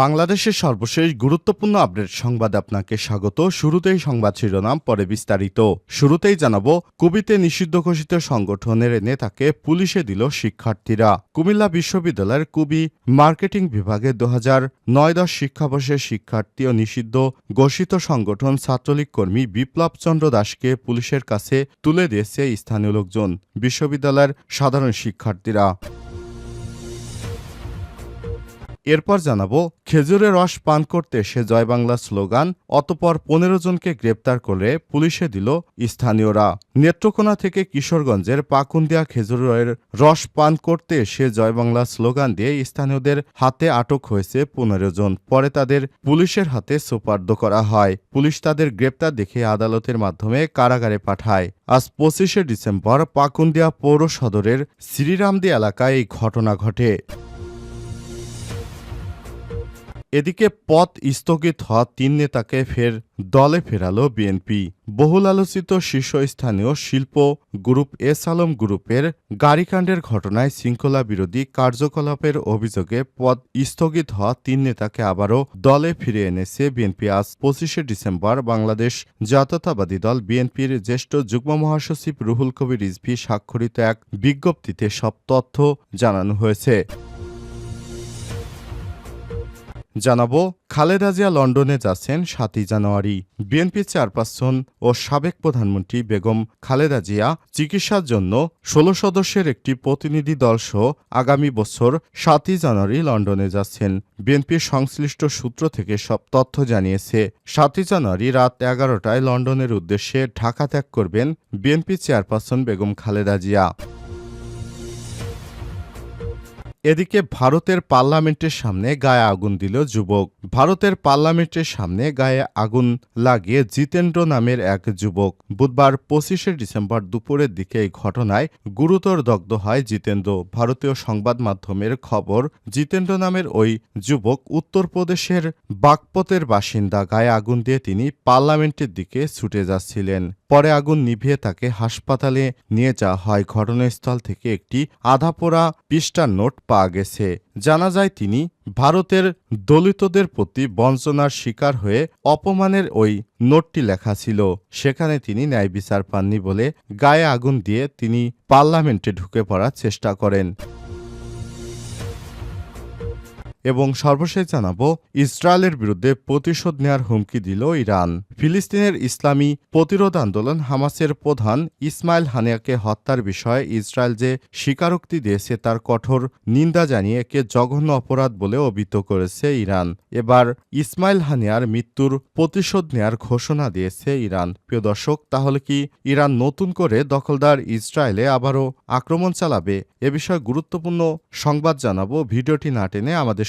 বাংলাদেশের সর্বশেষ গুরুত্বপূর্ণ আপডেট সংবাদ আপনাকে স্বাগত। শুরুতেই সংবাদ শিরোনাম, পরে বিস্তারিত। শুরুতেই জানাব, কুবিতে নিষিদ্ধ ঘোষিত সংগঠনের নেতাকে পুলিশে দিল শিক্ষার্থীরা। কুমিল্লা বিশ্ববিদ্যালয়ের কুবি মার্কেটিং বিভাগে দু হাজার নয় দশ শিক্ষাবর্ষের শিক্ষার্থী ও নিষিদ্ধ ঘোষিত সংগঠন ছাত্রলীগ কর্মী বিপ্লব চন্দ্র দাসকে পুলিশের কাছে তুলে দিয়েছে স্থানীয় লোকজন, বিশ্ববিদ্যালয়ের সাধারণ শিক্ষার্থীরা। এরপর জানাব, খেজুরের রস পান করতে সে জয় বাংলা স্লোগান, অতপর পনেরো জনকে গ্রেপ্তার করে পুলিশে দিল স্থানীয়রা। নেত্রকোনা থেকে কিশোরগঞ্জের পাকুন্দিয়া খেজুরের রস পান করতে সে জয় বাংলা স্লোগান দিয়ে স্থানীয়দের হাতে আটক হয়েছে পনেরো জন। পরে তাদের পুলিশের হাতে সোপার্দ করা হয়। পুলিশ তাদের গ্রেপ্তার দেখে আদালতের মাধ্যমে কারাগারে পাঠায়। আজ পঁচিশে ডিসেম্বর পাকুন্দিয়া পৌর সদরের শ্রীরামদি এলাকায় এই ঘটনা ঘটে। এদিকে পথ স্থগিত হওয়া তিন নেতাকে ফের দলে ফেরাল বিএনপি। বহুল আলোচিত শীর্ষস্থানীয় শিল্প গ্রুপ এস আলম গ্রুপের গাড়িকাণ্ডের ঘটনায় শৃঙ্খলা বিরোধী কার্যকলাপের অভিযোগে পদ স্থগিত হওয়া তিন নেতাকে আবারও দলে ফিরে এনেছে বিএনপি। আজ পঁচিশে ডিসেম্বর বাংলাদেশ জাতীয়তাবাদী দল বিএনপির জ্যেষ্ঠ যুগ্ম মহাসচিব রুহুল কবির রিজভি স্বাক্ষরিত এক বিজ্ঞপ্তিতে সব তথ্য জানানো হয়েছে। জানাব, খালেদা জিয়া লন্ডনে যাচ্ছেন সাতই জানুয়ারি। বিএনপি চেয়ারপারসন ও সাবেক প্রধানমন্ত্রী বেগম খালেদা জিয়া চিকিৎসার জন্য ষোলো সদস্যের একটি প্রতিনিধি দলসহ আগামী বছর সাতই জানুয়ারি লন্ডনে যাচ্ছেন। বিএনপির সংশ্লিষ্ট সূত্র থেকে সব তথ্য জানিয়েছে, সাতই জানুয়ারি রাত এগারোটায় লন্ডনের উদ্দেশ্যে ঢাকা ত্যাগ করবেন বিএনপি চেয়ারপারসন বেগম খালেদা জিয়া। এদিকে ভারতের পার্লামেন্টের সামনে গায়ে আগুন দিল যুবক। ভারতের পার্লামেন্টের সামনে গায়ে আগুন লাগিয়ে জিতেন্দ্র নামের এক যুবক। বুধবার পঁচিশে ডিসেম্বর দুপুরের দিকে এই ঘটনায় গুরুতর দগ্ধ হয় জিতেন্দ্র। ভারতীয় সংবাদ মাধ্যমের খবর, জিতেন্দ্র নামের ওই যুবক উত্তরপ্রদেশের বাগপতের বাসিন্দা। গায়ে আগুন দিয়ে তিনি পার্লামেন্টের দিকে ছুটে যাচ্ছিলেন। পরে আগুন নিভিয়ে তাকে হাসপাতালে নিয়ে যাওয়া হয়। ঘটনাস্থল থেকে একটি আধাপোড়া পিস্টার নোট পাওয়া গেছে। জানা যায় তিনি ভারতের দলিতদের প্রতি বঞ্চনার শিকার হয়ে অপমানের ওই নোটটি লেখা ছিল। সেখানে তিনি ন্যায় বিচার পাননি বলে গায়ে আগুন দিয়ে তিনি পার্লামেন্টে ঢুকে পড়ার চেষ্টা করেন। এবং সর্বশেষ জানাব, ইসরায়েলের বিরুদ্ধে প্রতিশোধ নেয়ার হুমকি দিল ইরান। ফিলিস্তিনের ইসলামী প্রতিরোধ আন্দোলন হামাসের প্রধান ইসমাইল হানিয়াকে হত্যার বিষয়ে ইসরায়েল যে স্বীকারোক্তি দিয়েছে তার কঠোর নিন্দা জানিয়ে একে জঘন্য অপরাধ বলে অভিহিত করেছে ইরান। এবার ইসমাইল হানিয়ার মৃত্যুর প্রতিশোধ নেয়ার ঘোষণা দিয়েছে ইরান। প্রিয় দর্শক, তাহলে কি ইরান নতুন করে দখলদার ইসরায়েলে আবারও আক্রমণ চালাবে? এ বিষয়ে গুরুত্বপূর্ণ সংবাদ জানাব। ভিডিওটি না টেনে আমাদের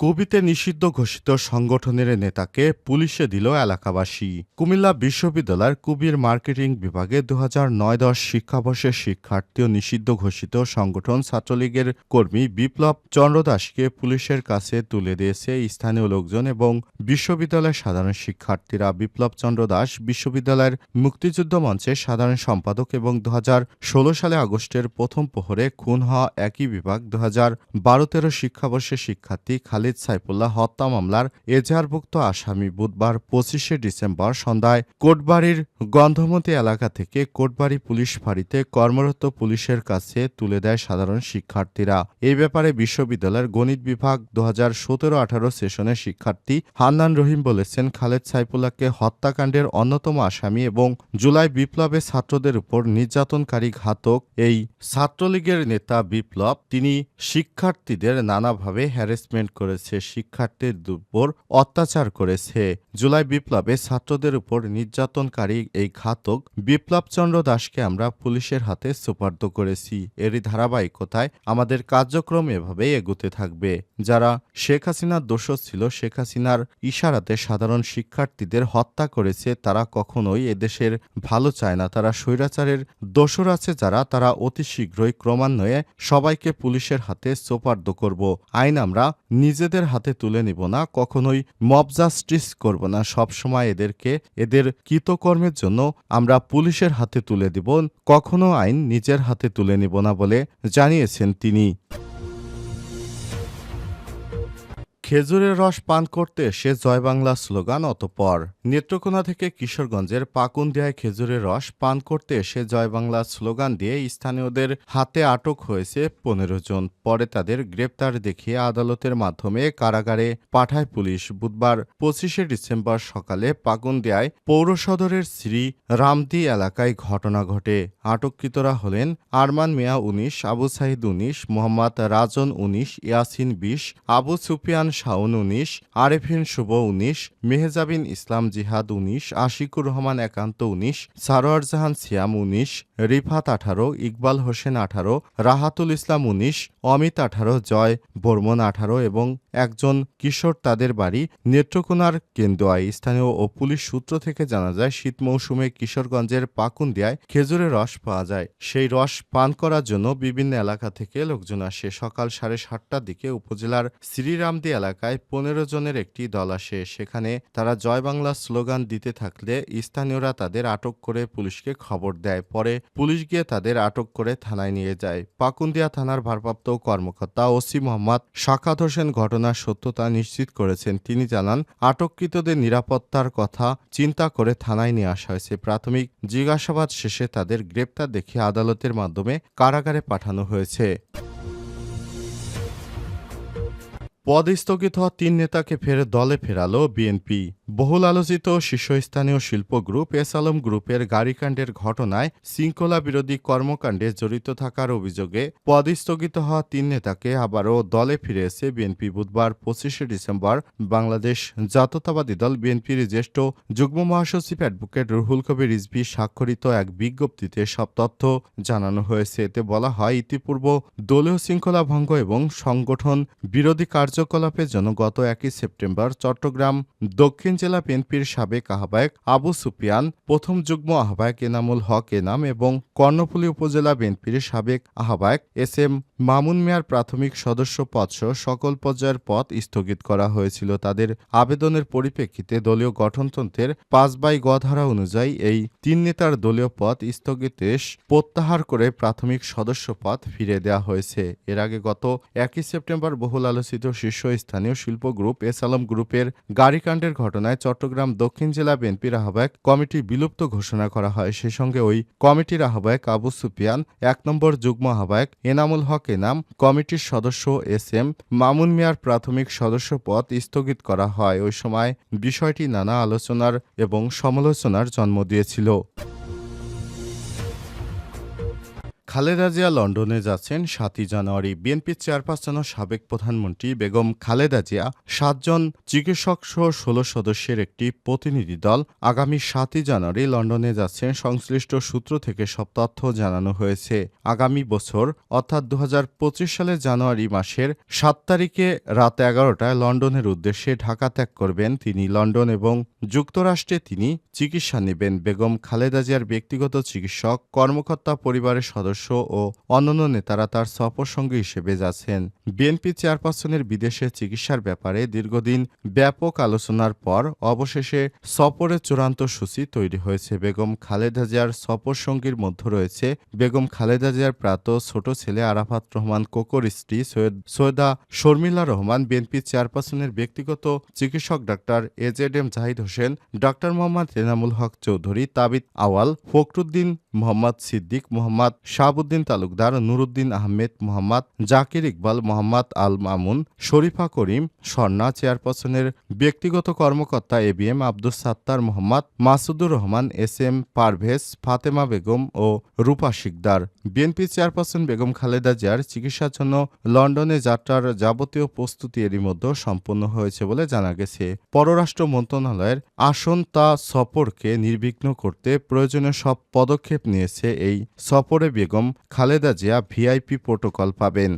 কবিতে নিষিদ্ধ ঘোষিত সংগঠনের নেতাকে পুলিশে দিল এলাকাবাসী। কুমিল্লা বিশ্ববিদ্যালয়ের কুবির মার্কেটিং বিভাগে দু হাজার নয় দশ শিক্ষাবর্ষের শিক্ষার্থী ও নিষিদ্ধ ঘোষিত সংগঠন ছাত্রলীগের কর্মী বিপ্লব চন্দ্র দাসকে পুলিশের কাছে তুলে দিয়েছে স্থানীয় লোকজন এবং বিশ্ববিদ্যালয়ের সাধারণ শিক্ষার্থীরা। বিপ্লব চন্দ্র দাস বিশ্ববিদ্যালয়ের মুক্তিযুদ্ধ মঞ্চের সাধারণ সম্পাদক এবং দু হাজার ষোলো সালে আগস্টের প্রথম প্রহরে খুন হওয়া একই বিভাগ দু হাজার বারো তেরো শিক্ষাবর্ষের শিক্ষার্থী খালিদ সাইফুল্লাহ হত্যা মামলার এজাহারভুক্ত আসামি বুধবার পঁচিশে ডিসেম্বর সন্ধ্যায় কোটবাড়ির গন্ধমতি এলাকা থেকে কোটবাড়ি পুলিশ ফাঁড়িতে কর্মরত পুলিশের কাছে তুলে দেয় সাধারণ শিক্ষার্থীরা। এই ব্যাপারে বিশ্ববিদ্যালয়ের গণিত বিভাগ দু হাজার সতেরো আঠারো সেশনের শিক্ষার্থী হান্নান রহিম বলেছেন, খালেদ সাইফুল্লাহকে হত্যাকাণ্ডের অন্যতম আসামি এবং জুলাই বিপ্লবে ছাত্রদের উপর নির্যাতনকারী ঘাতক এই ছাত্রলীগের নেতা বিপ্লব, তিনি শিক্ষার্থীদের নানাভাবে হ্যারাসমেন্ট করেছেন। করেছে শিক্ষার্থীদের উপর অত্যাচার করেছে। জুলাই বিপ্লবে ছাত্রদের উপর নির্যাতনকারী এই ঘাতক বিপ্লবচন্দ্র দাসকে আমরা পুলিশের হাতে সুপার্দ করেছি। এরই ধারাবাহিকতায় আমাদের কার্যক্রম এভাবেই এগুতে থাকবে। যারা শেখ হাসিনার দোষর ছিল, শেখ হাসিনার ইশারাতে সাধারণ শিক্ষার্থীদের হত্যা করেছে, তারা কখনোই এদেশের ভালো চায় না। তারা স্বৈরাচারের দোষর আছে যারা, তারা অতি শীঘ্রই ক্রমান্বয়ে সবাইকে পুলিশের হাতে সোপার্দ করব। আইন আমরা নিজেদের হাতে তুলে নিব না, কখনোই মব জাস্টিস করব না। সবসময় এদেরকে, এদের কৃতকর্মের জন্য আমরা পুলিশের হাতে তুলে দিব, কখনো আইন নিজের হাতে তুলে নিব না বলে জানিয়েছেন তিনি। খেজুরের রস পান করতে এসে জয় বাংলা স্লোগান অতপর। নেত্রকোনা থেকে কিশোরগঞ্জের পাকুন্দিয়ায় খেজুরের রস পান করতে এসে জয় বাংলা স্লোগান দিয়ে স্থানীয়দের হাতে আটক হয়েছে পনেরো জন। পরে তাদের গ্রেপ্তার দেখিয়ে আদালতের মাধ্যমে কারাগারে পাঠায় পুলিশ। বুধবার পঁচিশে ডিসেম্বর সকালে পাকুন্দিয়ায় পৌর সদরের শ্রী রামদি এলাকায় ঘটনা ঘটে। আটককৃতরা হলেন আরমান মিয়া উনিশ, আবু সাহিদ উনিশ, মোহাম্মদ রাজন উনিশ, ইয়াসিন বিশ, আবু সুফিয়ান শাওন উনিশ আরেফিন শুভ উনিশ, মেহজাবিন ইসলাম জিহাদ উনিশ, আশিকুর রহমান একান্ত উনিশ, সারোয়ার জাহান সিয়াম উনিশ রিফাত আঠারো, ইকবাল হোসেন আঠারো, রাহাতুল ইসলাম উনিশ, অমিত আঠারো, জয় বর্মন আঠারো এবং একজন কিশোর তাদের বাড়ি নেত্রকোনার কেন্দুয়ায়। স্থানীয় ও পুলিশ সূত্র থেকে জানা যায়, শীত মৌসুমে কিশোরগঞ্জের পাকুন্দিয়ায় খেজুরের রস পাওয়া যায়। সেই রস পান করার জন্য বিভিন্ন এলাকা থেকে লোকজন আসে। সকাল সাড়ে সাতটার দিকে উপজেলার শ্রীরামদি এলাকায় পনেরো জনের একটি দল আসে। সেখানে তারা জয় বাংলা স্লোগান দিতে থাকলে স্থানীয়রা তাদের আটক করে পুলিশকে খবর দেয়। পরে পুলিশ গিয়ে তাদের আটক করে থানায় নিয়ে যায়। পাকুন্দিয়া থানার ভারপ্রাপ্ত কর্মকর্তা ওসি মোহাম্মদ শাকাত হোসেন ঘটনার সত্যতা নিশ্চিত করেছেন। তিনি জানান, আটককৃতদের নিরাপত্তার কথা চিন্তা করে থানায় নিয়ে আসা হয়েছে। প্রাথমিক জিজ্ঞাসাবাদ শেষে তাদের গ্রেপ্তার দেখে আদালতের মাধ্যমে কারাগারে পাঠানো হয়েছে। পদ স্থগিত হওয়া তিন নেতাকে ফের দলে ফেরালো বিএনপি। বহুল আলোচিত শীর্ষস্থানীয় শিল্প গ্রুপ এস আলম গ্রুপের গাড়িকাণ্ডের ঘটনায় শৃঙ্খলা বিরোধী কর্মকাণ্ডে জড়িত থাকার অভিযোগে পদ স্থগিত হওয়া তিন নেতাকে আবারও দলে ফিরে এসে বিএনপি। বুধবার পঁচিশে ডিসেম্বর বাংলাদেশ জাতীয়তাবাদী দল বিএনপির জ্যেষ্ঠ যুগ্ম মহাসচিব অ্যাডভোকেট রুহুল কবির রিজভি স্বাক্ষরিত এক বিজ্ঞপ্তিতে সব তথ্য জানানো হয়েছে। এতে বলা হয়, ইতিপূর্ব দলীয় শৃঙ্খলা ভঙ্গ এবং সংগঠন বিরোধী কার্যকলাপের জন্য গত একই সেপ্টেম্বর চট্টগ্রাম দক্ষিণ জেলা বিএনপির সাবেক আহ্বায়ক আবু সুপিয়ান প্রথম যুগ্ম আহ্বায়ক এনামুল হক এনাম এবং কর্ণফুলী উপজেলা বিএনপির সাবেক আহ্বায়ক এস এম মামুন মিয়ার প্রাথমিক সদস্য পদসহ সকল পর্যায়ের পদ স্থগিত করা হয়েছিল। তাদের আবেদনের পরিপ্রেক্ষিতে দলীয় গঠনতন্ত্রের পাঁচ বাই গ ধারা অনুযায়ী এই তিন নেতার দলীয় পদ স্থগিতেশ প্রত্যাহার করে প্রাথমিক সদস্য পদ ফিরে দেওয়া হয়েছে। এর আগে গত একই সেপ্টেম্বর বহুল আলোচিত শীর্ষস্থানীয় শিল্প গ্রুপ এস আলম গ্রুপের গাড়িকাণ্ডের ঘটনায় চট্টগ্রাম দক্ষিণ জেলা বিএনপির আহ্বায়ক কমিটি বিলুপ্ত ঘোষণা করা হয়। সে সঙ্গে ওই কমিটির আহ্বায়ক আবু সুফিয়ান, এক নম্বর যুগ্ম আহ্বায়ক এনামুল হক এনাম কমিটির সদস্য এস এম মামুন মিয়ার প্রাথমিক সদস্য পদ স্থগিত করা হয়। ওই সময় বিষয়টি নানা আলোচনার এবং সমালোচনার জন্ম দিয়েছিল। খালেদা জিয়া লন্ডনে যাচ্ছেন সাতই জানুয়ারি। বিএনপির চেয়ারপারসন ও সাবেক প্রধানমন্ত্রী বেগম খালেদা জিয়া, সাতজন চিকিৎসক সহ ষোলো সদস্যের একটি প্রতিনিধি দল আগামী সাতই জানুয়ারি লন্ডনে যাচ্ছেন। সংশ্লিষ্ট সূত্র থেকে সব তথ্য জানানো হয়েছে। আগামী বছর, অর্থাৎ দুহাজার পঁচিশ সালের জানুয়ারি মাসের সাত তারিখে রাত এগারোটায় লন্ডনের উদ্দেশ্যে ঢাকা ত্যাগ করবেন তিনি। লন্ডন এবং যুক্তরাষ্ট্রে তিনি চিকিৎসা নেবেন। বেগম খালেদা জিয়ার ব্যক্তিগত চিকিৎসক, কর্মকর্তা পরিবারের সদস্য ও অন্যান্য নেতারা তার সফর সঙ্গী হিসেবে যাচ্ছেন। বিএনপি চেয়ারপারসনের বিদেশে চিকিৎসার ব্যাপারে দীর্ঘদিন ব্যাপক আলোচনার পর অবশেষে সফরের চূড়ান্ত সূচি তৈরি হয়েছে। বেগম খালেদা জিয়ার সফর সঙ্গীর মধ্যে রয়েছে বেগম খালেদা জিয়ার প্রাত ছোট ছেলে আরাফাত রহমান কোকর স্ত্রী সৈয়দ, সৈয়দা শর্মিলা রহমান, বিএনপি চেয়ারপারসনের ব্যক্তিগত চিকিৎসক doctor AZ M Zahid Hossain, doctor Mohammad Enamul Haque Chowdhury Tabid Awal, Fakhruddin Mohammad Siddique, Mohammad Shahab Shihabuddin Talukdar Nuruddin Ahmed Mohammad Zakir Iqbal Mohammad Al Mamun, Sharifa Karim Swarna চেয়ারপারসনের ব্যক্তিগত কর্মকর্তা A B M Abdus Sattar Mohammad Masudur Rahman S M Parvez, Fatema Begum O Rupa Sikdar. BNP chairperson Begum Khaleda জিয়ার চিকিৎসার জন্য লন্ডনে যাত্রার যাবতীয় প্রস্তুতি এরই মধ্যে সম্পন্ন হয়েছে বলে জানা গেছে। পররাষ্ট্র মন্ত্রণালয়ের আসন তা সফরকে নির্বিঘ্ন করতে প্রয়োজনীয় সব পদক্ষেপ নিয়েছে এই সফরে খালেদা জিয়া ভিআইপি প্রোটোকল পাবেন।